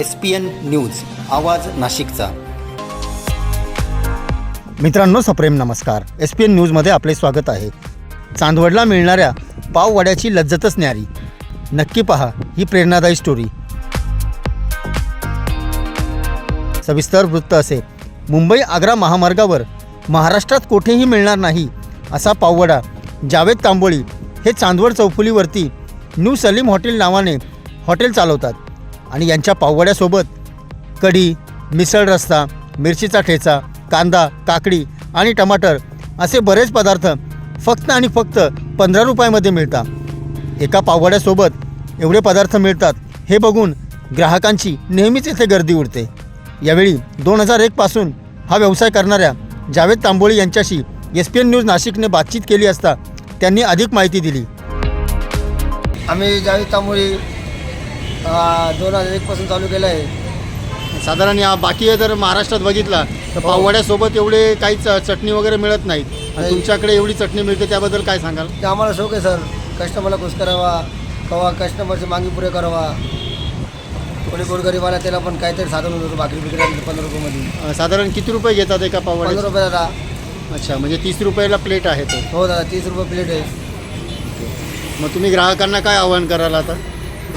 S P N news आवाज नाशिकचा. मित्रांनो सप्रेम नमस्कार. एस पी एन न्यूजमध्ये आपले स्वागत आहे. चांदवडला मिळणाऱ्या पाववड्याची लज्जतच न्यारी. नक्की पहा ही प्रेरणादायी स्टोरी सविस्तर वृत्त असे. मुंबई आग्रा महामार्गावर महाराष्ट्रात कोठेही मिळणार नाही असा पाववडा जावेद तांबोळी हे चांदवड चौफुलीवरती न्यू सलीम हॉटेल नावाने हॉटेल चालवतात. आणि यांच्या पाववड्यासोबत कढी मिसळ रस्ता मिरचीचा ठेचा कांदा काकडी आणि टमाटर असे बरेच पदार्थ फक्त आणि फक्त पंधरा रुपयामध्ये मिळतात. एका पाववड्यासोबत एवढे पदार्थ मिळतात हे बघून ग्राहकांची नेहमीच येथे गर्दी उडते. यावेळी दोन हजार एकपासून हा व्यवसाय करणाऱ्या जावेद तांबोळी यांच्याशी एस पी एन न्यूज नाशिकने बातचीत केली असता त्यांनी अधिक माहिती दिली. आम्ही जावेद तांबोळी दोन हजार एकपासून चालू केलं आहे. साधारण या बाकी जर महाराष्ट्रात बघितला तर पाववड्यासोबत एवढे काहीच चटणी वगैरे मिळत नाहीत. आणि तुमच्याकडे एवढी चटणी मिळते त्याबद्दल काय सांगाल? ते आम्हाला शौक आहे सर. कस्टमरला खुश करावा कवा कस्टमरची मागणी पुरे करावा. कोणी गोरगरीबाला त्याला पण काहीतरी साधन होत होतं भाकरी बिकरी पंधरा रुपयामध्ये. साधारण किती रुपये घेतात एका पंधरा पाववड्यात रुपये दादा. अच्छा म्हणजे तीस रुपयाला प्लेट आहे तो. हो दादा तीस रुपये प्लेट आहे. मग तुम्ही ग्राहकांना काय आवाहन कराल आता?